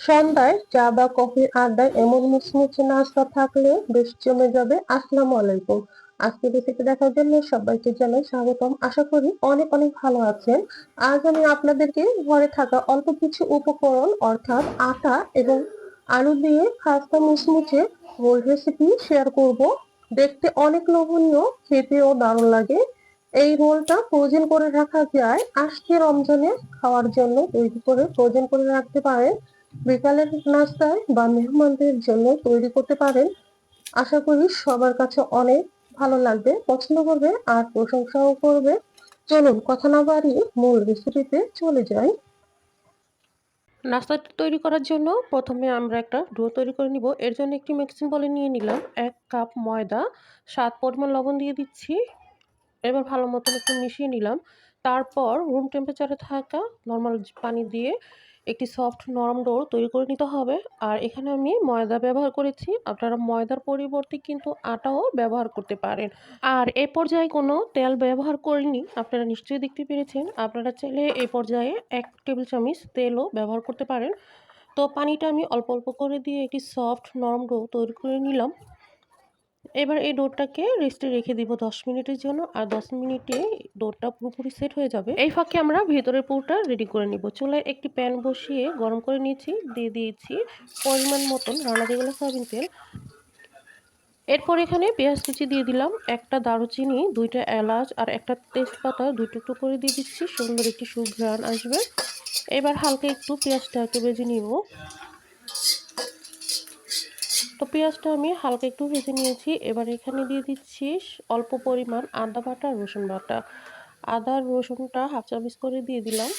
সন্ধ্যায় চা বা কফির আড্ডায় এমন মুচমুচে নাস্তা থাকলে বেশ জমে যাবে আসসালামু আলাইকুম। আজকে রেসিপি দেখার জন্য সবাইকে জানাই স্বাগতম। আশা করি অনেক অনেক ভালো আছেন। আজ আমি আপনাদেরকে ঘরে থাকা অল্প কিছু উপকরণ অর্থাৎ আটা এবং আলু দিয়ে খাস্তা মুচমুচে রোল রেসিপি শেয়ার করব। দেখতে অনেক লোভনীয়, খেতেও দারুণ লাগে। এই রোলটা ফ্রোজেন করে রাখা যায়। আজকে রমজানে খাওয়ার জন্য তৈরি করে ফ্রোজেন করে রাখতে পারেন। বিকালের নাস্তায় বা মেহমানদের জন্য তৈরি করতে পারেন। আশা করি সবার কাছে অনেক ভালো লাগবে, পছন্দ করবে আর প্রশংসাও করবে। চলুন কথা না বাড়িয়ে মূল রেসিপিতে চলে যাই। নাস্তা তৈরি করার জন্য প্রথমে আমরা একটা ডো তৈরি করে নিব। এর জন্য একটি মিক্সিং বলে নিয়ে নিলাম এক কাপ ময়দা সাত পরিমাণ লবণ দিয়ে দিচ্ছি। এবার ভালো মতন একটু মিশিয়ে নিলাম। তারপর রুম টেম্পারেচারে থাকা নর্মাল পানি দিয়ে একটি সফট নরম ডো তৈরি করে নিতে হবে। আর এখানে আমি ময়দা ব্যবহার করেছি। আপনারা ময়দার পরিবর্তে কিন্তু আটাও ব্যবহার করতে পারেন। আর এ পর্যায়ে কোনো তেল ব্যবহার করিনি, আপনারা নিশ্চয়ই দেখতে পেরেছেন। আপনারা চাইলে এই পর্যায়ে এক টেবিল চামচ তেলও ব্যবহার করতে পারেন। তো পানিটা আমি অল্প অল্প করে দিয়ে একটি সফট নরম ডো তৈরি করে নিলাম। এবার এই ডোরটাকে রেস্টে রেখে দিব দশ মিনিটের জন্য, আর দশ মিনিটে ডোরটা পুরোপুরি সেট হয়ে যাবে। এই ফাঁকে আমরা ভেতরের পুরোটা রেডি করে নিব। চুলায় একটি প্যান বসিয়ে গরম করে নিয়েছি, দিয়ে দিয়েছি পরিমাণ মতন রান্না দিয়ে গেলে সয়াবিন তেল। এরপর এখানে পেঁয়াজ কুচি দিয়ে দিলাম, একটা দারুচিনি, দুইটা এলাচ, আর একটা তেজপাতা, দুই টুকরো করে দিয়ে দিচ্ছি। সুন্দর একটি সুঘ্রাণ আসবে। এবার হালকা একটু পেঁয়াজটাকে বেজে নিব। তো পেঁয়াজটা আমি হালকা একটু ভেজে নিয়েছি। এবার এখানে দিয়ে দিচ্ছি অল্প পরিমাণ আদা বাটা, রসুন বাটা। আদা, রসুনটা হাফ চামচ করে দিয়ে দিলাম।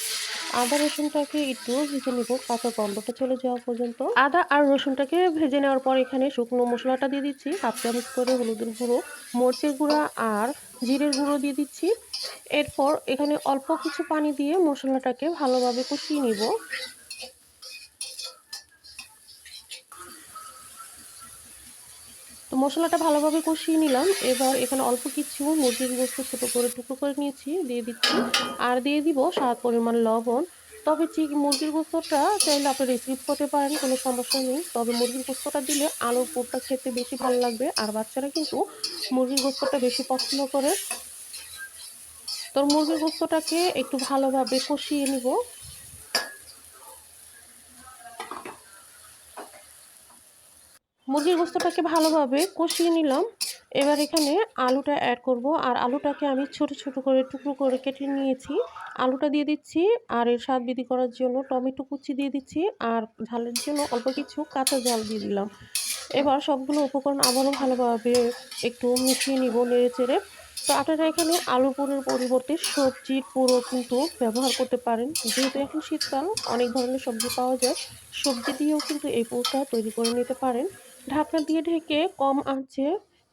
আদা, রসুনটাকে একটু ভেজে নেব। কাঁচা গন্ধটা চলে যাওয়া পর্যন্ত। আদা আর রসুনটাকে ভেজে নেওয়ার পর এখানে শুকনো মশলাটা দিয়ে দিচ্ছি। হাফ চামচ করে হলুদের গুঁড়ো, মরচের গুঁড়া আর জিরের গুঁড়ো দিয়ে দিচ্ছি। এরপর এখানে অল্প কিছু পানি দিয়ে মশলাটাকে ভালোভাবে কষিয়ে নিব। তো মশলাটা ভালোভাবে কষিয়ে নিলাম। এবার এখানে অল্প কিছু মুরগির গোস্ত ছোটো করে টুকরো করে নিয়েছি, দিয়ে দিচ্ছি। আর দিয়ে দিব স্বাদ পরিমাণ লবণ। তবে চিক মুরগির গোস্তটা চাইলে আপনি রিসিভ করতে পারেন, কোনো সমস্যা নেই। তবে মুরগির গোস্তটা দিলে আলুর পুরটা খেতে বেশি ভালো লাগবে। আর বাচ্চারা কিন্তু মুরগির গোস্তটা বেশি পছন্দ করে। তো মুরগির গোস্তটাকে একটু ভালোভাবে কষিয়ে নিব। মুরগির গোস্তটাকে ভালোভাবে কষিয়ে নিলাম। এবার এখানে আলুটা অ্যাড করব। আর আলুটাকে আমি ছোট ছোট করে, টুকরো করে কেটে নিয়েছি। আলুটা দিয়ে দিচ্ছি আর এর স্বাদ বৃদ্ধি করার জন্য টমেটো কুচি দিয়ে দিচ্ছি। আর ঝালের জন্য অল্প কিছু কাঁচা জাল দিয়ে দিলাম। এবার সবগুলো উপকরণ আবারও ভালোভাবে একটু মিশিয়ে নিব নেড়ে চেড়ে তো আপনারা এখানে আলু পুরের পরিবর্তে সবজির পুরো কিন্তু ব্যবহার করতে পারেন। যেহেতু এখন শীতকাল, অনেক ধরনের সবজি পাওয়া যায়। সবজি দিয়েও কিন্তু এই পুরটা তৈরি করে নিতে পারেন। ঢাকনা দিয়ে ঢেকে কম আছে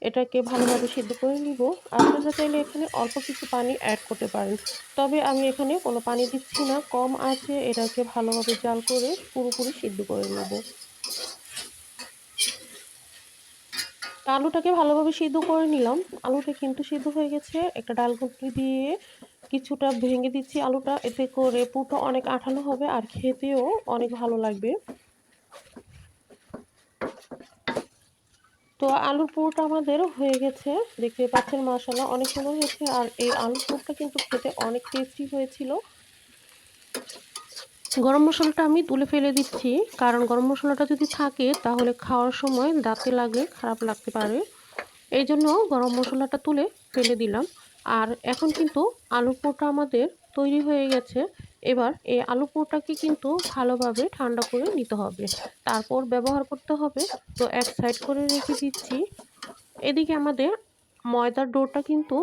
এটাকে ভালোভাবে সিদ্ধ করে নিব। আপনারা চাইলে এখানে অল্প কিছু পানি অ্যাড করতে পারেন। তবে আমি এখানে কোনো পানি দিচ্ছি না। কম আঁচে এটাকে ভালোভাবে জাল করে পুরোপুরি সিদ্ধ করে নেব। আলুটাকে ভালোভাবে সিদ্ধ করে নিলাম। আলুটা কিন্তু সিদ্ধ হয়ে গেছে। একটা ডাল ঘুটনি দিয়ে কিছুটা ভেঙে দিচ্ছি আলুটা। এতে করে পুরোটা অনেক আঠালো হবে আর খেতেও অনেক ভালো লাগবে। তো আলুর পুরটা আমাদের হয়ে গেছে। দেখতে পাচ্ছেন মশলা অনেক সুন্দর হয়েছে। আর এই আলুর পুরটা কিন্তু খেতে অনেক টেস্টি হয়েছিল। গরম মশলাটা আমি তুলে ফেলে দিচ্ছি, কারণ গরম মশলাটা যদি থাকে, তাহলে খাওয়ার সময় দাঁতে লাগে, খারাপ লাগতে পারে। এই জন্য গরম মশলাটা তুলে ফেলে দিলাম। আর এখন কিন্তু আলুর পোটা আমাদের তৈরি হয়ে গেছে। এবার এই আলু পোটাকে কিন্তু ভালোভাবে ঠান্ডা করে নিতে হবে। তারপর ব্যবহার করতে হবে, তো এক সাইড করে রেখে দিচ্ছি। এদিকে আমাদের ময়দার ডোরটা কিন্তু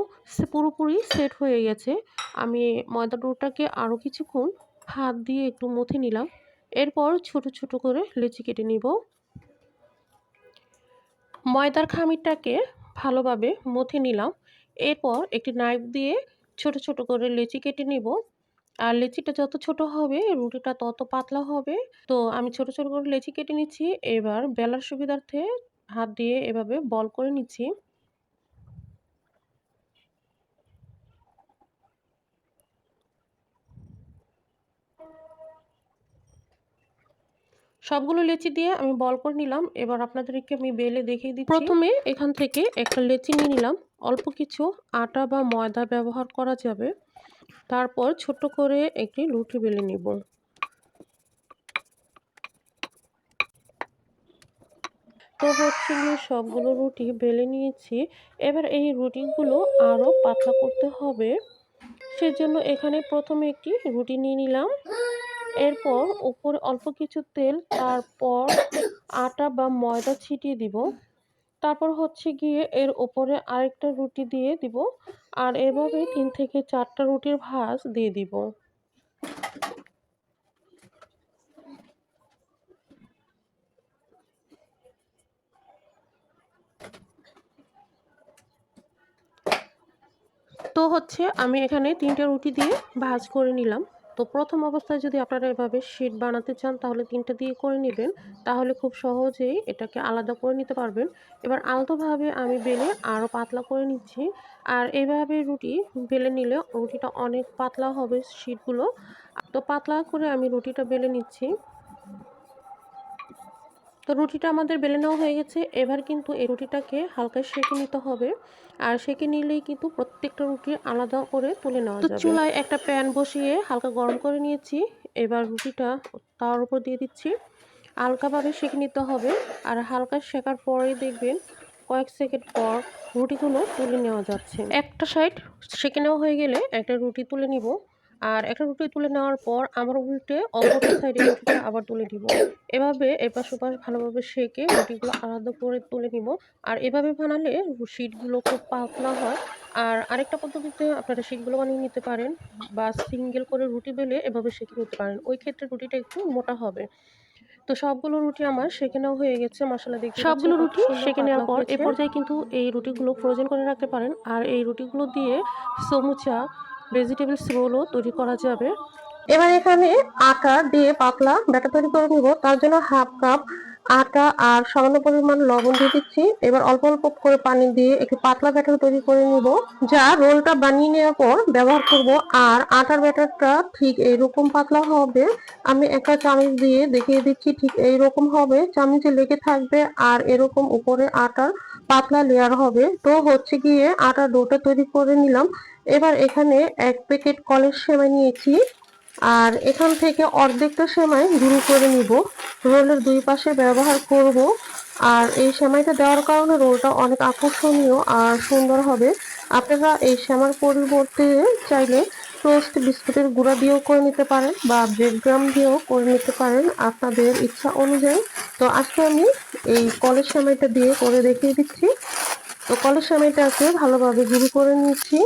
পুরোপুরি সেট হয়ে গেছে। আমি ময়দার ডোরটাকে আরও কিছুক্ষণ হাত দিয়ে একটু মথে নিলাম। এরপর ছোট ছোট করে লেচি কেটে নিব। ময়দার খামিরটাকে ভালোভাবে মথে নিলাম। এরপর একটি নাইফ দিয়ে ছোট ছোট করে লেচি কেটে নিব। আর লেচিটা যত ছোট হবে রুটিটা তত পাতলা হবে। তো আমি ছোট ছোট করে লেচি কেটে নিচ্ছি। এবার বেলার সুবিধার্থে হাত দিয়ে এভাবে বল করে নিচ্ছি। সবগুলো লেচি দিয়ে আমি বল করে নিলাম। এবার আপনাদেরকে আমি বেলে দেখিয়ে দিচ্ছি। প্রথমে এখান থেকে একটা লেচি নিয়ে নিলাম। অল্প কিছু আটা বা ময়দা ব্যবহার করা যাবে। তারপর ছোট করে একটি রুটি বেলে নিব। তো হচ্ছে সবগুলো রুটি বেলে নিয়েছি। এবার এই রুটিগুলো আরও পাতলা করতে হবে। সেজন্য এখানে প্রথমে একটি রুটি নিয়ে নিলাম। এরপর উপরে অল্প কিছু তেল, তারপর আটা বা ময়দা ছিটিয়ে দিব। তারপর হচ্ছে গিয়ে এর ওপরে আরেকটা রুটি দিয়ে দিব আর এভাবে তিন থেকে চারটা রুটির ভাঁজ দিয়ে দিব। তো হচ্ছে আমি এখানে তিনটা রুটি দিয়ে ভাজ করে নিলাম। তো প্রথম অবস্থায় যদি আপনারা এভাবে শিট বানাতে চান, তাহলে তিনটা দিয়ে করে নেবেন। তাহলে খুব সহজেই এটাকে আলাদা করে নিতে পারবেন। এবার আলতোভাবে আমি বেলে আরও পাতলা করে নিচ্ছি। আর এইভাবে রুটি বেলে নিলে রুটিটা অনেক পাতলা হবে শিটগুলো তো পাতলা করে আমি রুটিটা বেলে নিচ্ছি। তো রুটিটা আমাদের বেলে নেওয়া হয়ে গেছে। এবার কিন্তু এই রুটিটাকে হালকা সেঁকে নিতে হবে। আর সেঁকে নিলেই কিন্তু প্রত্যেকটা রুটি আলাদা করে তুলে নেওয়া যাবে। চুলায় একটা প্যান বসিয়ে হালকা গরম করে নিয়েছি। এবার রুটিটা তার উপর দিয়ে দিচ্ছি। হালকাভাবে সেঁকে নিতে হবে। আর হালকা শেখার পরেই দেখবেন কয়েক সেকেন্ড পর রুটিগুলো তুলে নেওয়া যাচ্ছে। একটা সাইড সেঁকে নেওয়া হয়ে গেলে একটা রুটি তুলে নিব। আর একটা রুটি তুলে নেওয়ার পর আবার উল্টে অপর সাইডে রুটিটা আবার তুলে দিব এভাবে এপাশ ওপাশ ভালোভাবে সেঁকে রুটিগুলো আলাদা করে তুলে নিব। আর এভাবে বানালে শিটগুলো খুব পাতলা হয়। আর আরেকটা পদ্ধতিতে আপনারা শিটগুলো বানিয়ে নিতে পারেন বা সিঙ্গেল করে রুটি বেলে এভাবে সেঁকে নিতে পারেন। ওই ক্ষেত্রে রুটিটা একটু মোটা হবে। তো সবগুলো রুটি আমার সেঁকে নেওয়া হয়ে গেছে। মশলা দেখে সবগুলো রুটি সেঁকে নেওয়ার পর এ পর্যায়ে কিন্তু এই রুটিগুলো ফ্রোজেন করে রাখতে পারেন। আর এই রুটিগুলো দিয়ে সমুচা ভেজিটেবলস রোলও তৈরি করা যাবে। এবার এখানে আটা দিয়ে পাতলা ব্যাটার তৈরি করে নিব। তার জন্য হাফ কাপ আটা আর সামান্য পরিমাণ লবণ দিয়ে দিচ্ছি। এবার অল্প অল্প করে পানি দিয়ে একটু পাতলা ব্যাটার তৈরি করে নিব, যা রোলটা বানিয়ে নেওয়ার পর ব্যবহার করব। আর আটার ব্যাটারটা ঠিক এইরকম পাতলা হবে, আমি একটা চামচ দিয়ে দেখিয়ে দিচ্ছি ঠিক এইরকম হবে। চামচে লেগে থাকবে আর এরকম উপরে আটার পাতলা লেয়ার হবে। তো হচ্ছে গিয়ে আটার ডোটা তৈরি করে নিলাম। এবার এখানে এক প্যাকেট কলের সেমাই নিয়েছি। আর এখান থেকে অর্ধেকটা সেমাই গুঁড়ো করে নিব। রোলের দুই পাশে ব্যবহার করব। আর এই সেমাইটা দেওয়ার কারণে রোলটা অনেক আকর্ষণীয় আর সুন্দর হবে। আপনারা এই সেমার পরিবর্তে চাইলে টোস্ট, বিস্কুটের গুঁড়া দিয়েও করে নিতে পারেন বা ব্রেড গ্রাম দিয়েও করে নিতে পারেন আপনাদের ইচ্ছা অনুযায়ী। তো আজকে আমি এই কলের সেমাইটা দিয়ে করে দেখিয়ে দিচ্ছি। তো কলের সেমাইটাকে ভালোভাবে গুঁড়ো করে নিচ্ছি।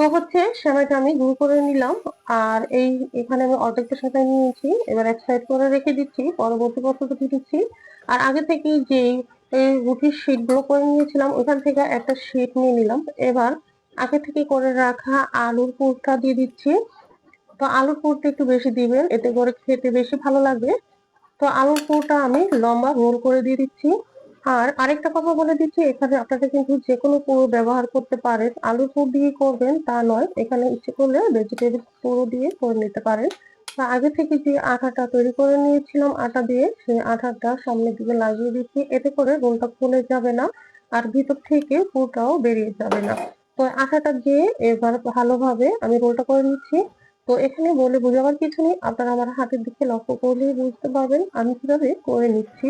তো হচ্ছে সেমাইটা আমি গুঁড়ো করে নিলাম। আর এই এখানে আমি অর্ধেকটা সেমাই নিয়েছি, এবার এক সাইড করে রেখে দিচ্ছি, পরবর্তী পদ্ধতি দিচ্ছি। আর আগে থেকে যে রুটির শিটগুলো করে নিয়েছিলাম, ওখান থেকে একটা শিট নিয়ে নিলাম। এবার আগে থেকে করে রাখা আলুর পুরটা দিয়ে দিচ্ছি। তো আলুর পুরটা একটু বেশি দিবেন, এতে করে খেতে বেশি ভালো লাগবে। তো আলুর পুরটা আমি লম্বা রোল করে দিয়ে দিচ্ছি। আর আরেকটা কথা বলে দিচ্ছি, এখানে আপনারা কিন্তু যে কোনো পুরো ব্যবহার করতে পারেন। আলু পুর দিয়ে করবেন তা নয়, এখানে ইচ্ছে করলে ভেজিটেবল পুরো দিয়ে করে নিতে পারেন। আগে থেকে যে আঠাটা তৈরি করে নিয়েছিলাম, আটা দিয়ে সেই আঠাটা সামনের দিকে লাগিয়ে দিচ্ছি, এতে করে রোলটা ফুলে যাবে না আর ভিতর থেকে পুরোটাও বেরিয়ে যাবে না। তো আঠাটা দিয়ে এবার ভালোভাবে আমি রোলটা করে নিচ্ছি। তো এখানে বলে বোঝাবার কিছু নেই, আপনারা আমার হাতের দিকে লক্ষ্য করলেই বুঝতে পারবেন আমি কীভাবে করে নিচ্ছি।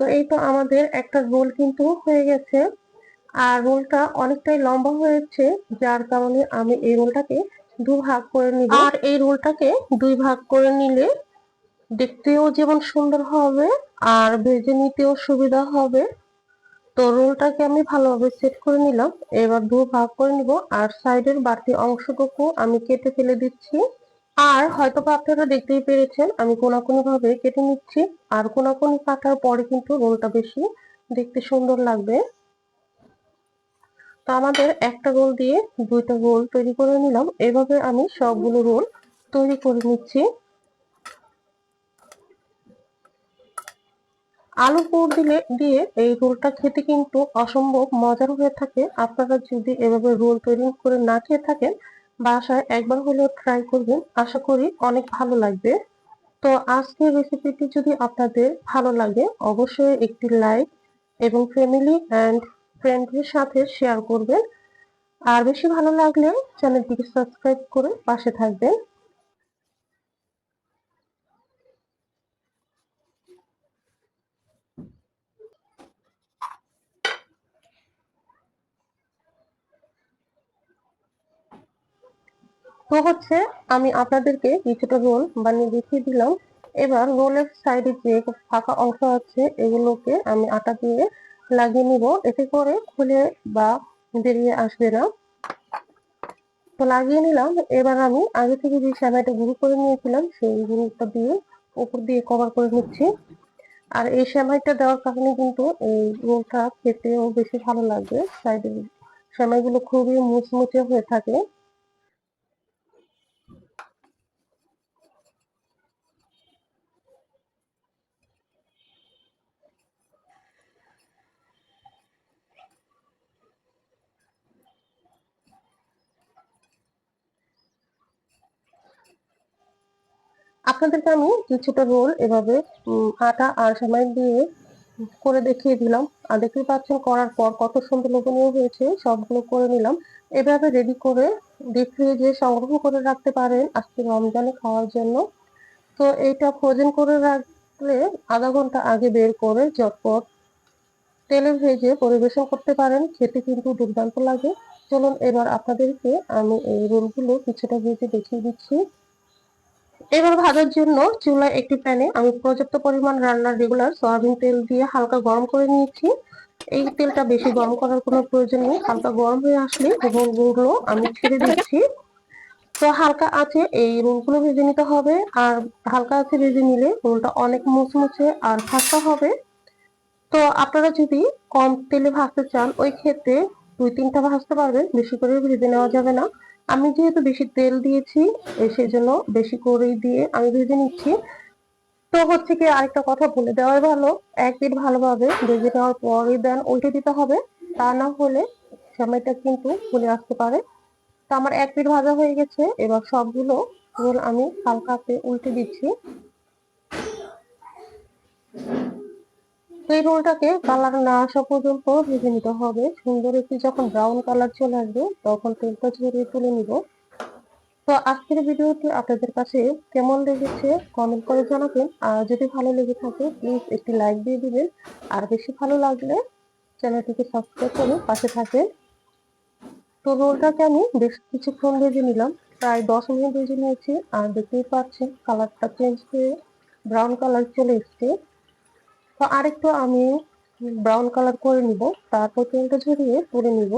তো এই তো আমাদের একটা রোল কিন্তু হয়ে গেছে। আর রোলটা অনেকটাই লম্বা হয়েছে, যার কারণে আমি এই রোলটাকে দু ভাগ করে নিব। আর এই রোলটাকে দুই ভাগ করে নিলে দেখতেও যেমন সুন্দর হবে আর ভেজে নিতেও সুবিধা হবে। তো রোলটাকে আমি ভালোভাবে সেট করে নিলাম। এবার দু ভাগ করে নিব আর সাইডের বাড়তি অংশটুকু আমি কেটে ফেলে দিচ্ছি। আর হয়তো আপনারা দেখতেই পেরেছেন, আমি কোনাকুনি ভাবে কেটে নিচ্ছি। আর কোনাকুনি কাটার পরে কিন্তু রোলটা বেশি দেখতে সুন্দর লাগবে। তো আমাদের একটা রোল দিয়ে দুইটা রোল তৈরি করে নিলাম। এভাবে আমি সবগুলো রোল তৈরি করে নিচ্ছি। আলু পুর দিলে, দিয়ে এই রোলটা খেতে কিন্তু অসম্ভব মজার হয়ে থাকে। আপনারা যদি এভাবে রোল তৈরি করে না খেয়ে থাকেন বাসায় একবার হলেও ট্রাই করবেন আশা করি অনেক ভালো লাগবে। তো আজকের রেসিপিটি যদি আপনাদের ভালো লাগে, অবশ্যই একটি লাইক এবং ফ্যামিলি অ্যান্ড ফ্রেন্ডের সাথে শেয়ার করবেন। আর বেশি ভালো লাগলে চ্যানেলটিকে সাবস্ক্রাইব করে পাশে থাকবেন। তো হচ্ছে আমি আপনাদেরকে কিছুটা রোল বানিয়ে দেখিয়ে দিলাম। এবার রোলের সাইডে যে ফাঁকা অংশ আছে, এগুলোকে আমি আটা দিয়ে লাগিয়ে নিব। এতে করে খুলে বা বেরিয়ে আসবে না। তো লাগিয়ে নিলাম। এবার আমি আগে থেকে যে সেমাইটা গুঁড়ো করে নিয়েছিলাম, সেই গুঁড়োটা দিয়ে উপর দিয়ে কভার করে নিচ্ছি। আর এই সেমাইটা দেওয়ার কারণে কিন্তু এই রোলটা খেতেও বেশি ভালো লাগবে। সাইডে সেমাইগুলো খুবই মুচমুচে হয়ে থাকে। আপনাদেরকে আমি কিছুটা রোল এভাবে আটা আর সেমাই দিয়ে করে দেখিয়ে দিলাম। আর দেখতে পাচ্ছেন করার পর কত সুন্দর লোভনীয় হয়েছে, সবগুলো করে নিলাম। এভাবে রেডি করে ডিপ ফ্রিজে সংগ্রহ করে রাখতে পারেন আজকে রমজানে খাওয়ার জন্য। তো এইটা ফ্রোজেন করে রাখলে আধা ঘণ্টা আগে বের করে চটপট তেলে ভেজে পরিবেশন করতে পারেন, খেতে কিন্তু দুর্দান্ত লাগে। চলুন এবার আপনাদেরকে আমি এই রোলগুলো কিছুটা ভেজে দেখিয়ে দিচ্ছি। এবার ভাজার জন্য চুলায় একটি প্যানে আমি পর্যাপ্ত পরিমাণ রান্নার রেগুলার সয়াবিন তেল দিয়ে হালকা গরম করে নিয়েছি। এই তেলটা বেশি গরম করার কোনো প্রয়োজন নেই, হালকা গরম হয়ে আসলে রোলগুলো আমি ছেড়ে দিচ্ছি। তো হালকা আছে এই রোলগুলো ভেজে নিতে হবে আর হালকা আছে ভেজে নিলে রোলটা অনেক মুচমুচে আর খাস্তা হবে। তো আপনারা যদি কম তেলে ভাজতে চান, ওই ক্ষেত্রে দুই তিনটা ভাজতে পারবেন, বেশি করে ভেজে নেওয়া যাবে না। আমি যেহেতু বেশি তেল দিয়েছি সেই জন্য বেশি করেই দিয়ে আমি ভেজে নিচ্ছি। তো হচ্ছে কি আরেকটা কথা বলে দেওয়াই ভালো এক পিঠ ভালোভাবে ভেজে নেওয়ার পরে দেন উল্টে দিতে হবে, তা না হলে সময়টা কিন্তু ফুলে আসতে পারে। তা আমার এক পিঠ ভাজা হয়ে গেছে, এবার সবগুলো রোল আমি হালকা হাতে উল্টে দিচ্ছি। এই রোলটাকে কালার না আসা পর্যন্ত ভেজে নিতে হবে। সুন্দর একটি যখন ব্রাউন কালার চলে আসবে, তখন তেলটা ঝরিয়ে তুলে নিব। তো আজকের ভিডিওটি আপনাদের কাছে কেমন লেগেছে কমেন্ট করে জানাবেন। আর যদি ভালো লেগে থাকে প্লিজ একটি লাইক দিয়ে দিবেন। আর বেশি ভালো লাগলে চ্যানেলটিকে সাবস্ক্রাইব করে পাশে থাকেন তো রোলটাকে আমি বেশ কিছুক্ষণ ভেজে নিলাম। প্রায় দশ মিনিট ভেজে নিয়েছি। আর দেখতেই পাচ্ছেন কালারটা চেঞ্জ হয়ে ব্রাউন কালার চলে এসছে। তো আরেকটু আমি ব্রাউন কালার করে নিব, তারপর তেলটা ঝরিয়ে তুলে নিব।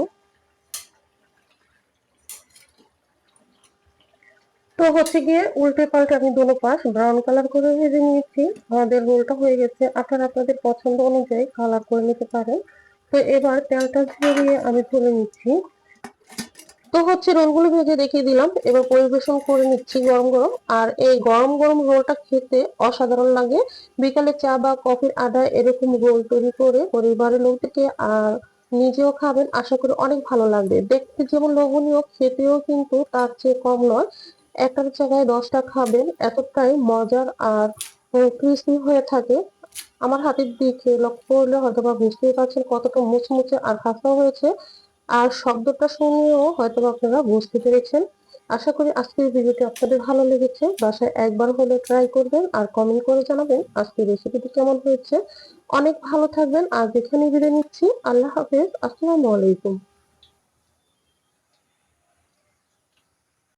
তো হচ্ছে গিয়ে উল্টে পাল্টে আমি দোনো পাশ ব্রাউন কালার করে ভেজে নিয়েছি। আমাদের রোলটা হয়ে গেছে। আপনারা আপনাদের পছন্দ অনুযায়ী কালার করে নিতে পারেন। তো এবার তেলটা ঝরিয়ে আমি তুলে নিচ্ছি। তো হচ্ছে রোলগুলো ভেজে দেখিয়ে দিলাম। এবার পরিবেশন করে নিচ্ছি গরম গরম। আর এই গরম গরম রোলটা খেতে অসাধারণ লাগে। বিকালে চা বা কফির আডায় এরকম রোল তৈরি করে পরিবারের লোকদেরকে আর নিজেও খাবেন। আশা করি অনেক ভালো লাগবে। দেখতে যেমন লোভনীয়, খেতেও কিন্তু তার চেয়ে কম নয়। একটার জায়গায় দশটা খাবেন, এতটাই মজার আর ক্রিসপি হয়ে থাকে। আমার হাতের দিকে লক্ষ্য করলে হয়তো বা বুঝতেই পারছেন কতটা মুচমুচে আর খাসা হয়েছে। আর শব্দটা শুনেও হয়তো আপনারা বুঝতে পেরেছেন। আশা করি আজকের ভিডিওটি আপনাদের ভালো লেগেছে। বাসায় একবার হলে ট্রাই করবেন আর কমেন্ট করে জানাবেন আজকের রেসিপিটি কেমন হয়েছে। অনেক ভালো থাকবেন। আজ এখানে বিদায় নিচ্ছি। আল্লাহ হাফেজ। আসসালামু আলাইকুম।